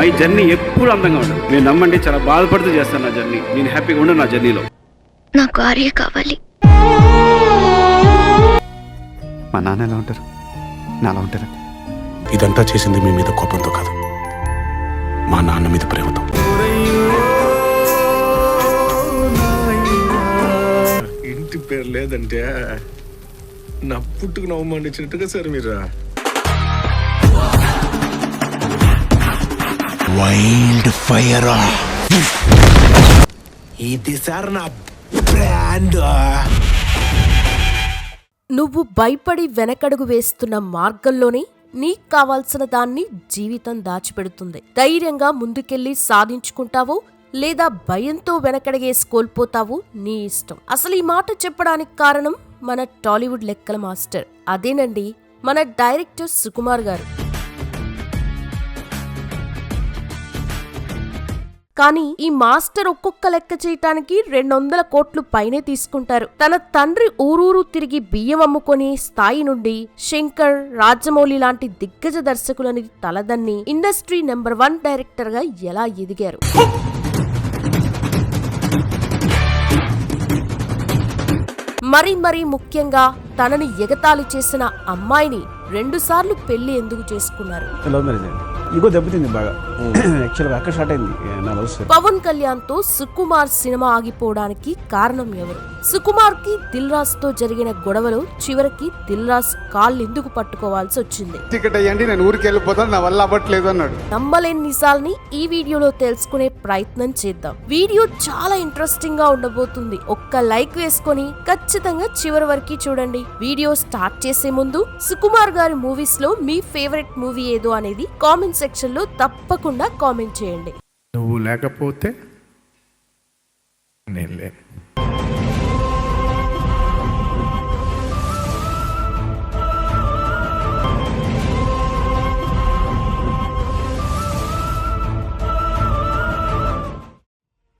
My journey ఎప్పుడు అందంగా ఉండదు. మీరు నమ్మండి చాలా బాధపడుతూ చేస్తాను నా జర్నీ. నేను హ్యాపీగా ఉండను నా జర్నీలో. నాకు ఆర్య కావాలి. మా నాన్న ఎలా ఉంటారు? నాలా ఉంటారా? ఇదంతా చేసింది మీ మీద కోపంతో కాదు. మా నాన్న మీద ప్రేమతో. ఇంటి పేరు లేదంటే నా పుట్టుకు నవ్వు మండించినట్టుగా సార్ మీరు? వైల్డ్ ఫైర్ ఇది సార్ నా బ్రాండ్ నువ్వు భయపడి వెనకడుగు వేస్తున్న మార్గంలోనే నీకు కావాల్సిన దాన్ని జీవితం దాచిపెడుతుంది. ధైర్యంగా ముందుకెళ్ళి సాధించుకుంటావో లేదా భయంతో వెనకడిగేసి కోల్పోతావు నీ ఇష్టం. అసలు ఈ మాట చెప్పడానికి కారణం మన టాలీవుడ్ లెక్కల మాస్టర్. అదేనండి మన డైరెక్టర్ సుకుమార్ గారు. కానీ ఈ మాస్టర్ ఒక్కొక్క లెక్క చేయటానికి రెండు వందల కోట్లు పైనే తీసుకుంటారు. తన తండ్రి ఊరూరు తిరిగి బియ్యం అమ్ముకొని స్థాయి నుండి శంకర్ రాజమౌళి లాంటి దిగ్గజ దర్శకులని తలదన్ని ఇండస్ట్రీ నెంబర్ వన్ డైరెక్టర్గా ఎలా ఎదిగారు? మరీ మరీ ముఖ్యంగా తనని ఎగతాళి చేసిన అమ్మాయిని రెండుసార్లు పెళ్ళి ఎందుకు చేసుకున్నారు? ఇంకో దెబ్బతింది బాగా. యాక్చువల్గా అక్కడ స్టార్ట్ అయింది నా లవ్ స్టోరీ పవన్ కళ్యాణ్తో సుకుమార్ సినిమా ఆగిపోవడానికి కారణం ఎవరు? సుకుమార్కి దిల్ రాజ్తో జరిగిన గొడవలో చివరికి దిల్ రాజ్ కాళ్ళు ఎందుకు పట్టుకోవాల్సి వచ్చింది? టికెట్ అయ్యండి నేను ఊరికి వెళ్ళిపోతాను నా వల్ల అవ్వట్లేదు అన్నాడు. నమ్మలేని నిజాల్ని ఈ వీడియోలో తెలుసుకునే ప్రయత్నం చేద్దాం. వీడియో చాలా ఇంట్రెస్టింగ్గా ఉండబోతుంది. ఒక్క లైక్ వేసుకొని ఖచ్చితంగా చివరి వరకు చూడండి. వీడియో స్టార్ట్ చేసే ముందు సుకుమార్ గారి మూవీస్లో మీ ఫేవరెట్ మూవీ ఏదో అనేది కామెంట్ సెక్షన్లో తప్పకుండా కామెంట్ చేయండి. నువ్వు లేకపోతే నేను లేను.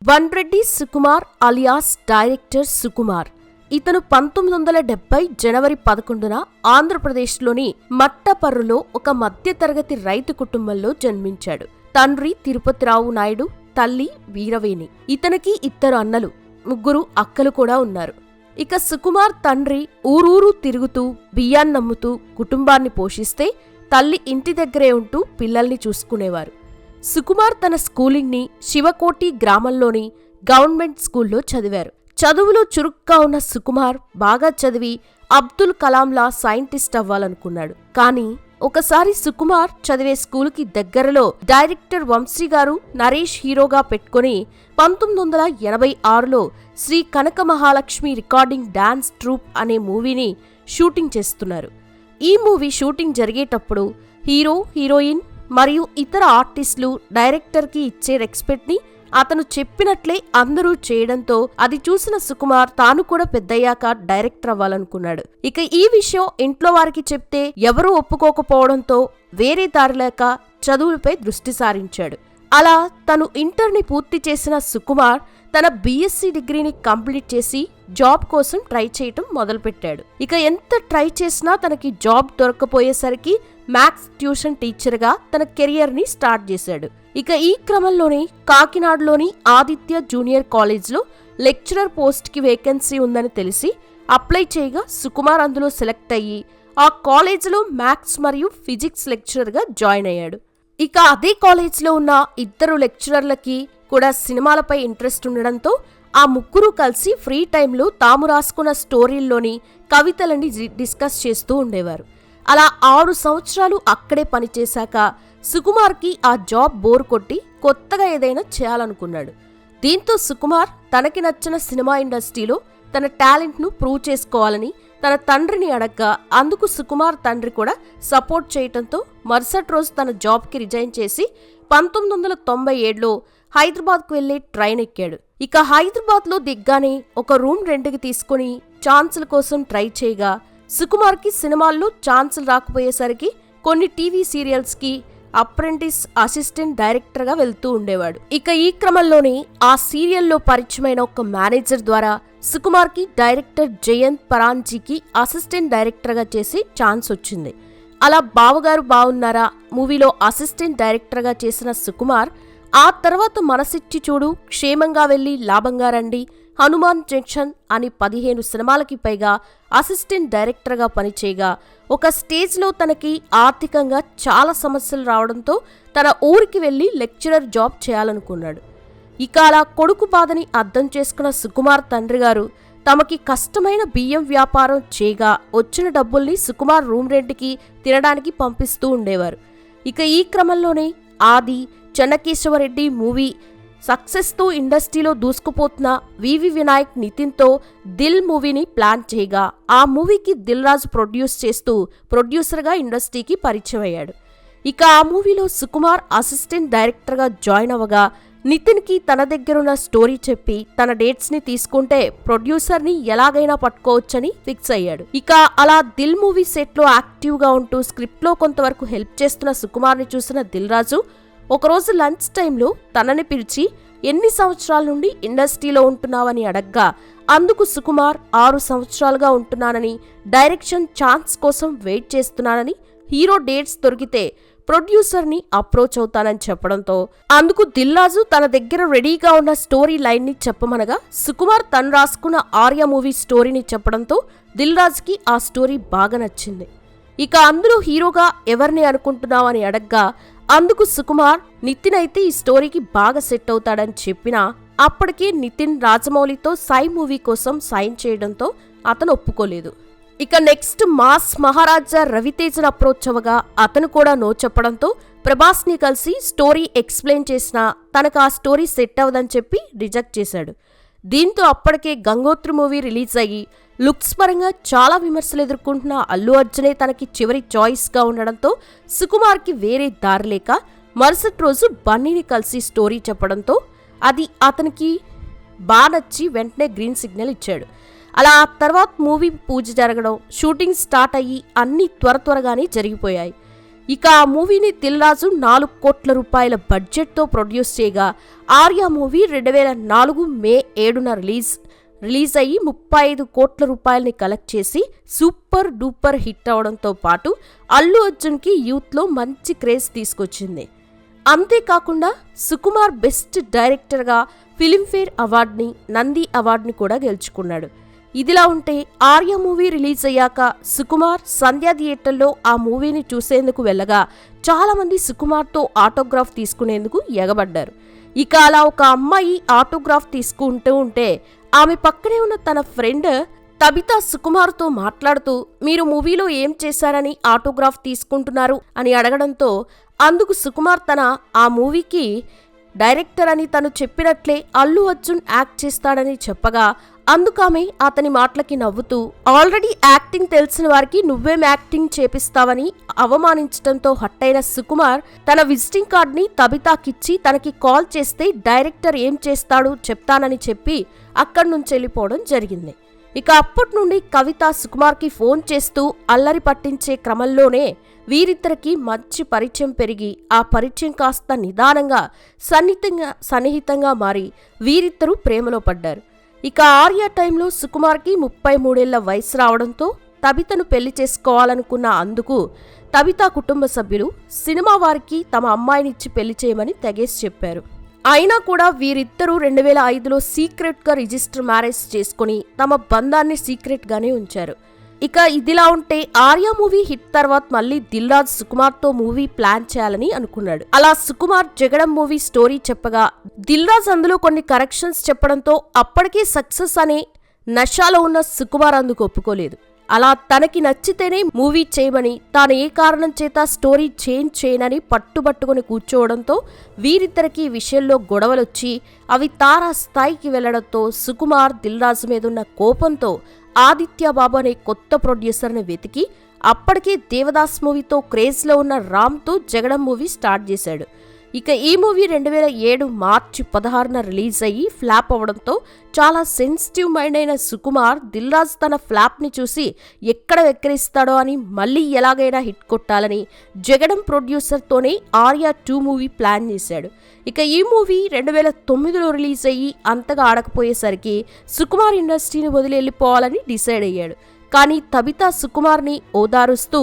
వన్ రెడ్డి సుకుమార్ అలియాస్ డైరెక్టర్ సుకుమార్. ఇతను పంతొమ్మిది వందల డెబ్బై జనవరి పదకొండున ఆంధ్రప్రదేశ్లోని మట్టపర్రులో ఒక మధ్యతరగతి రైతు కుటుంబంలో జన్మించాడు. తండ్రి తిరుపతిరావు నాయుడు తల్లి వీరవేణి. ఇతనికి ఇద్దరు అన్నలు ముగ్గురు అక్కలు కూడా ఉన్నారు. ఇక సుకుమార్ తండ్రి ఊరూరు తిరుగుతూ బియ్యాన్నమ్ముతూ కుటుంబాన్ని పోషిస్తే తల్లి ఇంటి దగ్గరే ఉంటూ పిల్లల్ని చూసుకునేవారు. సుకుమార్ తన స్కూలింగ్ని శివకోటి గ్రామంలోని గవర్నమెంట్ స్కూల్లో చదివారు. చదువులో చురుగ్గా ఉన్న సుకుమార్ బాగా చదివి అబ్దుల్ కలాంలా సైంటిస్ట్ అవ్వాలనుకున్నాడు. కానీ ఒకసారి సుకుమార్ చదివే స్కూల్కి దగ్గరలో డైరెక్టర్ వంశీ గారు నరేష్ హీరోగా పెట్టుకుని పంతొమ్మిది వందల ఎనభై ఆరులో Sri Kanaka Mahalakshmi recording dance troupe అనే మూవీని షూటింగ్ చేస్తున్నారు. ఈ మూవీ షూటింగ్ జరిగేటప్పుడు హీరో హీరోయిన్ మరియు ఇతర ఆర్టిస్టులు డైరెక్టర్కి ఇచ్చే రెస్పెక్ట్ని అతను చెప్పినట్లే అందరూ చేయడంతో అది చూసిన సుకుమార్ తాను కూడా పెద్దయ్యాక డైరెక్టర్ అవ్వాలనుకున్నాడు. ఇక ఈ విషయం ఇంట్లో వారికి చెప్తే ఎవరూ ఒప్పుకోకపోవడంతో వేరే దారి లేక చదువులపై దృష్టి సారించాడు. అలా తను ఇంటర్ని పూర్తి చేసిన సుకుమార్ తన బీఎస్సీ డిగ్రీని కంప్లీట్ చేసి జాబ్ కోసం ట్రై చేయటం మొదలుపెట్టాడు. ఇక ఎంత ట్రై చేసినా తనకి జాబ్ దొరకపోయేసరికి మ్యాథ్స్ ట్యూషన్ టీచర్గా తన కెరియర్ని స్టార్ట్ చేశాడు. ఇక ఈ క్రమంలోనే కాకినాడలోని ఆదిత్య జూనియర్ కాలేజ్లో లెక్చరర్ పోస్ట్కి వేకెన్సీ ఉందని తెలిసి అప్లై చేయగా సుకుమార్ అందులో సెలెక్ట్ అయ్యి ఆ కాలేజీలో మ్యాథ్స్ మరియు ఫిజిక్స్ లెక్చరర్గా జాయిన్ అయ్యాడు. ఇక అదే కాలేజ్లో ఉన్న ఇద్దరు లెక్చరర్లకి కూడా సినిమాలపై ఇంట్రెస్ట్ ఉండడంతో ఆ ముగ్గురు కలిసి ఫ్రీ టైంలో తాము రాసుకున్న స్టోరీల్లోని కవితలని డిస్కస్ చేస్తూ ఉండేవారు. అలా ఆరు సంవత్సరాలు అక్కడే పనిచేశాక సుకుమార్కి ఆ జాబ్ బోర్ కొట్టి కొత్తగా ఏదైనా చేయాలనుకున్నాడు. దీంతో సుకుమార్ తనకి నచ్చిన సినిమా ఇండస్ట్రీలో తన టాలెంట్ను ప్రూవ్ చేసుకోవాలని తన తండ్రిని అడగ్గా అందుకు సుకుమార్ తండ్రి కూడా సపోర్ట్ చేయటంతో మరుసటి రోజు తన జాబ్కి రిజైన్ చేసి పంతొమ్మిది వందల తొంభై ఏడులో హైదరాబాద్కు వెళ్ళే ట్రైన్ ఎక్కాడు. ఇక హైదరాబాద్లో దిగ్గానే ఒక రూమ్ రెంట్కి తీసుకుని ఛాన్సుల కోసం ట్రై చేయగా సుకుమార్కి సినిమాల్లో ఛాన్సులు రాకపోయేసరికి కొన్ని టీవీ సీరియల్స్కి అప్రెంటిస్ అసిస్టెంట్ డైరెక్టర్గా వెళ్తూ ఉండేవాడు. ఇక ఈ క్రమంలోనే ఆ సీరియల్లో పరిచయమైన ఒక మేనేజర్ ద్వారా సుకుమార్కి డైరెక్టర్ జయంత్ పరాంజీకి అసిస్టెంట్ డైరెక్టర్గా చేసి ఛాన్స్ వచ్చింది. అలా బావగారు బావున్నారా? మూవీలో అసిస్టెంట్ డైరెక్టర్గా చేసిన సుకుమార్ ఆ తర్వాత మనసిచ్చి చూడు క్షేమంగా వెళ్ళి లాభంగా రండి హనుమాన్ జంక్షన్ అని పదిహేను సినిమాలకి పైగా అసిస్టెంట్ డైరెక్టర్గా పనిచేయగా ఒక స్టేజ్లో తనకి ఆర్థికంగా చాలా సమస్యలు రావడంతో తన ఊరికి వెళ్ళి లెక్చరర్ జాబ్ చేయాలనుకున్నాడు. ఇక అలా కొడుకు బాధని అర్థం చేసుకున్న సుకుమార్ తండ్రి గారు తమకి కష్టమైన బియ్యం వ్యాపారం చేయగా వచ్చిన డబ్బుల్ని సుకుమార్ రూమ్ రెంట్కి తినడానికి పంపిస్తూ ఉండేవారు. ఇక ఈ క్రమంలోనే ఆది చెన్నకేశవరెడ్డి మూవీ సక్సెస్తో ఇండస్ట్రీలో దూసుకుపోతున్న వివి వినాయక్ నితిన్తో దిల్ మూవీని ప్లాన్ చేయగా ఆ మూవీకి దిల్ రాజు ప్రొడ్యూస్ చేస్తూ ప్రొడ్యూసర్గా ఇండస్ట్రీకి పరిచయం అయ్యాడు. ఇక ఆ మూవీలో సుకుమార్ అసిస్టెంట్ డైరెక్టర్గా జాయిన్ అవ్వగా నితిన్కి తన దగ్గరున్న స్టోరీ చెప్పి తన డేట్స్ని తీసుకుంటే ప్రొడ్యూసర్ని ఎలాగైనా పట్టుకోవచ్చని ఫిక్స్ అయ్యాడు. ఇక అలా దిల్ మూవీ సెట్లో యాక్టివ్గా ఉంటూ స్క్రిప్ట్లో కొంతవరకు హెల్ప్ చేస్తున్న సుకుమార్ని చూసిన దిల్ రాజు ఒకరోజు లంచ్ టైంలో తనని పిలిచి ఎన్ని సంవత్సరాల నుండి ఇండస్ట్రీలో ఉంటున్నావని అడగ్గా. అందుకు సుకుమార్ ఆరు సంవత్సరాలుగా ఉంటున్నానని డైరెక్షన్ ఛాన్స్ కోసం వెయిట్ చేస్తున్నానని హీరో డేట్స్ దొరికితే ప్రొడ్యూసర్ని అప్రోచ్ అవుతానని చెప్పడంతో అందుకు దిల్లాజు తన దగ్గర రెడీగా ఉన్న స్టోరీ లైన్ని చెప్పమనగా సుకుమార్ తను రాసుకున్న ఆర్య మూవీ స్టోరీని చెప్పడంతో దిల్రాజుకి ఆ స్టోరీ బాగా నచ్చింది. ఇక అందులో హీరోగా ఎవరిని అనుకుంటున్నావని అడగ్గా అందుకు సుకుమార్ నితిన్ అయితే ఈ స్టోరీకి బాగా సెట్ అవుతాడని చెప్పినా అప్పటికే నితిన్ రాజమౌళితో సాయి మూవీ కోసం సైన్ చేయడంతో అతను ఒప్పుకోలేదు. ఇక నెక్స్ట్ మాస్ మహారాజా రవితేజను అప్రోచ్ అవ్వగా అతను కూడా నో చెప్పడంతో ప్రభాస్ని కలిసి స్టోరీ ఎక్స్ప్లెయిన్ చేసినా తనకు ఆ స్టోరీ సెట్ అవ్వదని చెప్పి రిజెక్ట్ చేశాడు. దీంతో అప్పటికే గంగోత్రి మూవీ రిలీజ్ అయ్యి లుక్స్ పరంగా చాలా విమర్శలు ఎదుర్కొంటున్న అల్లు అర్జునే తనకి చివరి చాయిస్గా ఉండడంతో సుకుమార్కి వేరే దారి లేక మరుసటి రోజు బన్నీని కలిసి స్టోరీ చెప్పడంతో అది అతనికి బాగా నచ్చి వెంటనే గ్రీన్ సిగ్నల్ ఇచ్చాడు. అలా ఆ తర్వాత మూవీ పూజ జరగడం షూటింగ్ స్టార్ట్ అయ్యి అన్నీ త్వర త్వరగానే జరిగిపోయాయి. ఇక ఆ మూవీని దిల్రాజు నాలుగు కోట్ల రూపాయల బడ్జెట్తో ప్రొడ్యూస్ చేయగా ఆర్యా మూవీ రెండు వేల నాలుగు మే ఏడున రిలీజ్. రిలీజ్ అయ్యి ముప్పై ఐదు కోట్ల రూపాయలని కలెక్ట్ చేసి సూపర్ డూపర్ హిట్ అవడంతో పాటు అల్లు అర్జున్కి యూత్లో మంచి క్రేజ్ తీసుకొచ్చింది. అంతేకాకుండా సుకుమార్ బెస్ట్ డైరెక్టర్గా ఫిలింఫేర్ అవార్డుని నంది అవార్డుని కూడా గెలుచుకున్నాడు. ఇదిలా ఉంటే ఆర్య మూవీ రిలీజ్ అయ్యాక సుకుమార్ సంధ్యా థియేటర్లో ఆ మూవీని చూసేందుకు వెళ్ళగా చాలామంది సుకుమార్తో ఆటోగ్రాఫ్ తీసుకునేందుకు ఎగబడ్డారు. ఇక అలా ఒక అమ్మాయి ఆటోగ్రాఫ్ తీసుకుంటూ ఉంటే ఆమె పక్కనే ఉన్న తన ఫ్రెండ్ తబితా సుకుమార్తో మాట్లాడుతూ మీరు మూవీలో ఏం చేశారని ఆటోగ్రాఫ్ తీసుకుంటున్నారు? అని అడగడంతో అందుకు సుకుమార్ తన ఆ మూవీకి డైరెక్టర్ అని తను చెప్పినట్లే అల్లు అర్జున్ యాక్ట్ చేస్తాడని చెప్పగా అందుకామె అతని మాటలకి నవ్వుతూ ఆల్రెడీ యాక్టింగ్ తెలిసిన వారికి నువ్వేం యాక్టింగ్ చేపిస్తావని అవమానించడంతో హట్టైన సుకుమార్ తన విజిటింగ్ కార్డ్ని తబితాకిచ్చి తనకి కాల్ చేస్తే డైరెక్టర్ ఏం చేస్తాడు చెప్తానని చెప్పి అక్కడి నుంచి వెళ్ళిపోవడం జరిగింది. ఇక అప్పటి నుండి కవిత సుకుమార్కి ఫోన్ చేస్తూ అల్లరి పట్టించే క్రమంలోనే వీరిద్దరికి మంచి పరిచయం పెరిగి ఆ పరిచయం కాస్త నిదానంగా సన్నిహితంగా సన్నిహితంగా మారి వీరిద్దరూ ప్రేమలో పడ్డారు. ఇక ఆర్య టైంలో సుకుమార్కి ముప్పై మూడేళ్ళ వయసు రావడంతో తబితను పెళ్ళి చేసుకోవాలనుకున్న అందుకు తబిత కుటుంబ సభ్యులు సినిమా వారికి తమ అమ్మాయినిచ్చి పెళ్ళి చేయమని తెగేసి చెప్పారు. అయినా కూడా వీరిద్దరూ రెండు వేల ఐదులో సీక్రెట్గా రిజిస్టర్ మ్యారేజ్ చేసుకుని తమ బంధాన్ని సీక్రెట్గానే ఉంచారు. ఇక ఇదిలా ఉంటే ఆర్య మూవీ హిట్ తర్వాత మళ్ళీ దిల్రాజ్ సుకుమార్తో మూవీ ప్లాన్ చేయాలని అనుకున్నాడు. అలా సుకుమార్ జగడం మూవీ స్టోరీ చెప్పగా దిల్రాజ్ అందులో కొన్ని కరెక్షన్స్ చెప్పడంతో అప్పటికే సక్సెస్ అనే నషాలో ఉన్న సుకుమార్ అందుకు ఒప్పుకోలేదు. అలా తనకి నచ్చితేనే మూవీ చేయమని తాను ఏ కారణం చేత స్టోరీ చేంజ్ చేయనని పట్టుబట్టుకుని కూర్చోవడంతో వీరిద్దరికీ విషయంలో గొడవలొచ్చి అవి తారా స్థాయికి వెళ్ళడంతో సుకుమార్ దిల్రాజు మీదున్న కోపంతో ఆదిత్య బాబు అనే కొత్త ప్రొడ్యూసర్ని వెతికి అప్పటికే దేవదాస్ మూవీతో క్రేజ్లో ఉన్న రామ్తో జగడం మూవీ స్టార్ట్ చేశాడు. ఇక ఈ మూవీ రెండు వేల ఏడు మార్చి పదహారున రిలీజ్ అయ్యి ఫ్లాప్ అవడంతో చాలా సెన్సిటివ్ మైండ్ అయిన సుకుమార్ దిల్రాజ్ తన ఫ్లాప్ని చూసి ఎక్కడ వెక్కిరిస్తాడో అని మళ్ళీ ఎలాగైనా హిట్ కొట్టాలని జగడం ప్రొడ్యూసర్తోనే ఆర్యా టూ మూవీ ప్లాన్ చేశాడు. ఇక ఈ మూవీ రెండు వేల తొమ్మిదిలో రిలీజ్ అయ్యి అంతగా ఆడకపోయేసరికి సుకుమార్ ఇండస్ట్రీని వదిలి వెళ్ళిపోవాలని డిసైడ్ అయ్యాడు. కానీ తబిత సుకుమార్ని ఓదారుస్తూ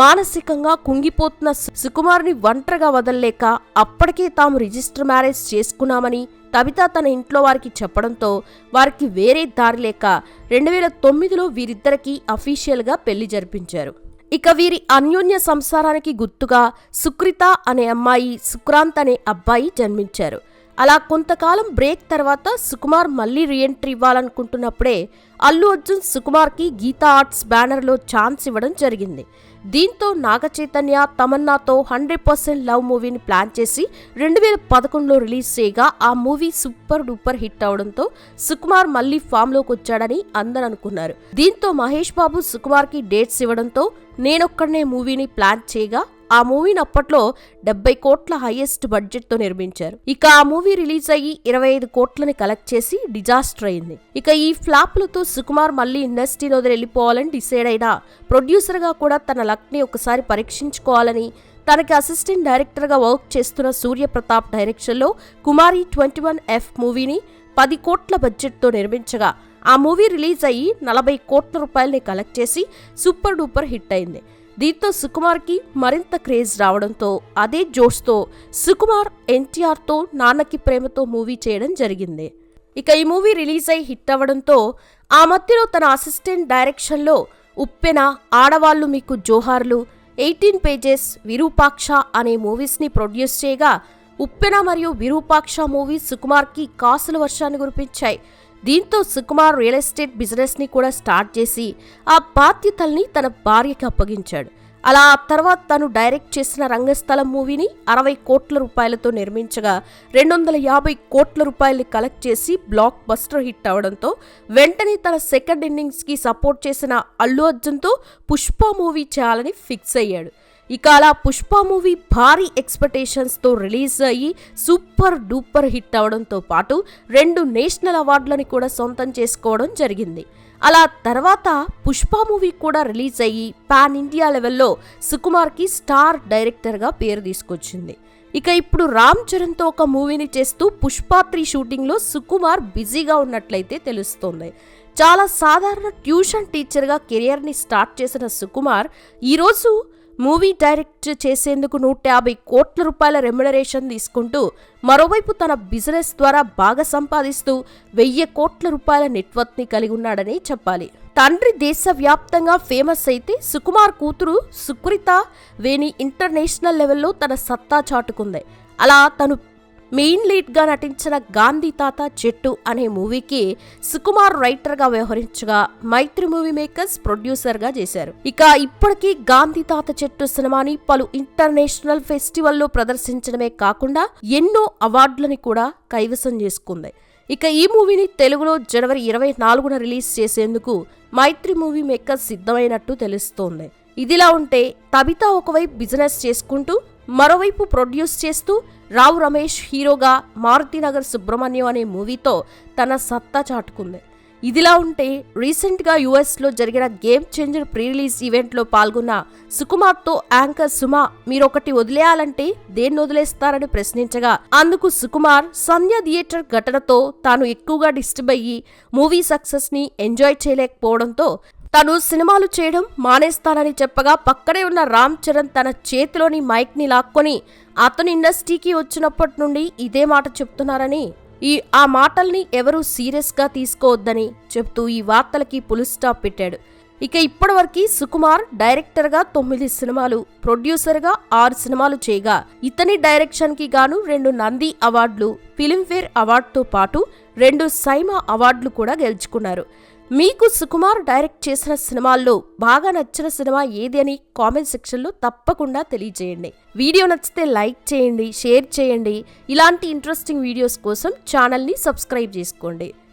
మానసికంగా కుంగిపోతున్న సుకుమార్ని ఒంటరిగా వదల్లేక అప్పటికే తాము రిజిస్టర్ మ్యారేజ్ చేసుకున్నామని తబిత తన ఇంట్లో వారికి చెప్పడంతో వారికి వేరే దారి లేక రెండు వేల తొమ్మిదిలో వీరిద్దరికీ అఫీషియల్గా పెళ్ళి జరిపించారు. ఇక వీరి అన్యోన్య సంసారానికి గుర్తుగా సుకృత అనే అమ్మాయి సుక్రాంత్ అనే అబ్బాయి జన్మించారు. అలా కొంతకాలం బ్రేక్ తర్వాత సుకుమార్ మళ్ళీ రీఎంట్రీ ఇవ్వాలనుకుంటున్నప్పుడే అల్లు అర్జున్ సుకుమార్కి గీతా ఆర్ట్స్ బ్యానర్లో ఛాన్స్ ఇవ్వడం జరిగింది. దీంతో నాగ చైతన్య తమన్నాతో హండ్రెడ్ పర్సెంట్ లవ్ మూవీని ప్లాన్ చేసి రెండు వేల పదకొండులో రిలీజ్ చేయగా ఆ మూవీ సూపర్ డూపర్ హిట్ అవడంతో సుకుమార్ మళ్ళీ ఫామ్లోకి వచ్చాడని అందరు అనుకున్నారు. దీంతో మహేష్ బాబు సుకుమార్కి డేట్స్ ఇవ్వడంతో నేనొక్కడనే మూవీని ప్లాన్ చేయగా ఆ మూవీని అప్పట్లో డెబ్బై కోట్ల హైయెస్ట్ బడ్జెట్తో నిర్మించారు. ఇక ఆ మూవీ రిలీజ్ అయ్యి ఇరవై ఐదు కోట్లని కలెక్ట్ చేసి డిజాస్టర్ అయింది. ఇక ఈ ఫ్లాప్లతో సుకుమార్ మళ్ళీ ఇండస్ట్రీని వదిలి వెళ్ళిపోవాలని డిసైడ్ అయినా ప్రొడ్యూసర్గా కూడా తన లక్ని ఒకసారి పరీక్షించుకోవాలని తనకి అసిస్టెంట్ డైరెక్టర్గా వర్క్ చేస్తున్న సూర్యప్రతాప్ డైరెక్షన్లో కుమారి ట్వంటీ వన్ ఎఫ్ మూవీని పది కోట్ల బడ్జెట్తో నిర్మించగా ఆ మూవీ రిలీజ్ అయ్యి నలభై కోట్ల రూపాయలని కలెక్ట్ చేసి సూపర్ డూపర్ హిట్ అయింది. దీంతో సుకుమార్కి మరింత క్రేజ్ రావడంతో అదే జోష్తో సుకుమార్ ఎన్టీఆర్తో నాన్నకి ప్రేమతో మూవీ చేయడం జరిగింది. ఇక ఈ మూవీ రిలీజ్ అయి హిట్ అవ్వడంతో ఆ మధ్యలో తన అసిస్టెంట్ డైరెక్షన్లో ఉప్పెన ఆడవాళ్ళు మీకు జోహార్లు ఎయిటీన్ పేజెస్ విరూపాక్ష అనే మూవీస్ని ప్రొడ్యూస్ చేయగా ఉప్పెన మరియు విరూపాక్ష మూవీ సుకుమార్కి కాసుల వర్షాన్ని కురిపించాయి. దీంతో సుకుమార్ రియల్ ఎస్టేట్ బిజినెస్ని కూడా స్టార్ట్ చేసి ఆ బాధ్యతల్ని తన భార్యకి అప్పగించాడు. అలా ఆ తర్వాత తను డైరెక్ట్ చేసిన రంగస్థలం మూవీని అరవై కోట్ల రూపాయలతో నిర్మించగా రెండు వందల యాభై కోట్ల రూపాయల్ని కలెక్ట్ చేసి బ్లాక్ బస్టర్ హిట్ అవడంతో వెంటనే తన సెకండ్ ఇన్నింగ్స్కి సపోర్ట్ చేసిన అల్లు అర్జున్తో పుష్ప మూవీ చేయాలని ఫిక్స్ అయ్యాడు. ఇక అలా పుష్ప మూవీ భారీ ఎక్స్పెక్టేషన్స్తో రిలీజ్ అయ్యి సూపర్ డూపర్ హిట్ అవడంతో పాటు రెండు నేషనల్ అవార్డులని కూడా సొంతం చేసుకోవడం జరిగింది. అలా తర్వాత పుష్ప మూవీ కూడా రిలీజ్ అయ్యి పాన్ ఇండియా లెవెల్లో సుకుమార్కి స్టార్ డైరెక్టర్గా పేరు తీసుకొచ్చింది. ఇక ఇప్పుడు రామ్ చరణ్తో ఒక మూవీని చేస్తూ పుష్ప త్రీ షూటింగ్లో సుకుమార్ బిజీగా ఉన్నట్లయితే తెలుస్తోంది. చాలా సాధారణ ట్యూషన్ టీచర్గా కెరియర్ని స్టార్ట్ చేసిన సుకుమార్ ఈరోజు మూవీ డైరెక్ట్ చేసేందుకు నూట యాభై కోట్ల రూపాయల రెమ్యునరేషన్ తీసుకుంటూ మరోవైపు తన బిజినెస్ ద్వారా బాగా సంపాదిస్తూ వెయ్యి కోట్ల రూపాయల నెట్వర్క్ని కలిగి ఉన్నాడని చెప్పాలి. తండ్రి దేశవ్యాప్తంగా ఫేమస్ అయితే సుకుమార్ కూతురు సుకృత వేణి ఇంటర్నేషనల్ లెవెల్లో తన సత్తా చాటుకుంది. అలా తను మెయిన్ లీడ్గా నటించిన గాంధీ తాత చెట్టు అనే మూవీకి సుకుమార్ రైటర్గా వ్యవహరించగా మైత్రి మూవీ మేకర్స్ ప్రొడ్యూసర్గా చేశారు. ఇక ఇప్పటికీ గాంధీ తాత చెట్టు సినిమాని పలు ఇంటర్నేషనల్ ఫెస్టివల్లో ప్రదర్శించడమే కాకుండా ఎన్నో అవార్డులని కూడా కైవసం చేసుకుంది. ఇక ఈ మూవీని తెలుగులో జనవరి ఇరవై నాలుగున రిలీజ్ చేసేందుకు మైత్రి మూవీ మేకర్స్ సిద్ధమైనట్టు తెలుస్తోంది. ఇదిలా ఉంటే తబిత ఒకవైపు బిజినెస్ చేసుకుంటూ మరోవైపు ప్రొడ్యూస్ చేస్తూ రావు రమేష్ హీరోగా మారుతినగర్ సుబ్రహ్మణ్యం అనే మూవీతో తన సత్తా చాటుకుంది. ఇదిలా ఉంటే రీసెంట్గా యుఎస్లో జరిగిన గేమ్ చేంజర్ ప్రీ రిలీజ్ ఈవెంట్లో పాల్గొన్న సుకుమార్తో యాంకర్ సుమా మీరొకటి వదిలేయాలంటే దేన్ని వదిలేస్తారని ప్రశ్నించగా అందుకు సుకుమార్ సంధ్య థియేటర్ ఘటనతో తాను ఎక్కువగా డిస్టర్బ్ అయ్యి మూవీ సక్సెస్ని ఎంజాయ్ చేయలేకపోవడంతో తను సినిమాలు చేయడం మానేస్తానని చెప్పగా పక్కనే ఉన్న రామ్ చరణ్ తన చేతిలోని మైక్ని లాక్కొని అతను ఇండస్ట్రీకి వచ్చినప్పటి నుండి ఇదే మాట చెప్తున్నారని. ఈ ఆ మాటల్ని ఎవరూ సీరియస్గా తీసుకోవద్దని చెప్తూ ఈ వార్తలకి పులి స్టాప్ పెట్టాడు. ఇక ఇప్పటివరకు సుకుమార్ డైరెక్టర్గా తొమ్మిది సినిమాలు ప్రొడ్యూసర్గా ఆరు సినిమాలు చేయగా ఇతని డైరెక్షన్కి గాను రెండు నంది అవార్డులు ఫిలింఫేర్ అవార్డుతో పాటు రెండు సైమా అవార్డులు కూడా గెలుచుకున్నారు. మీకు సుకుమార్ డైరెక్ట్ చేసిన సినిమాల్లో బాగా నచ్చిన సినిమా ఏది అని కామెంట్ సెక్షన్లో తప్పకుండా తెలియజేయండి. వీడియో నచ్చితే లైక్ చేయండి షేర్ చేయండి. ఇలాంటి ఇంట్రెస్టింగ్ వీడియోస్ కోసం ఛానల్ని సబ్స్క్రైబ్ చేసుకోండి.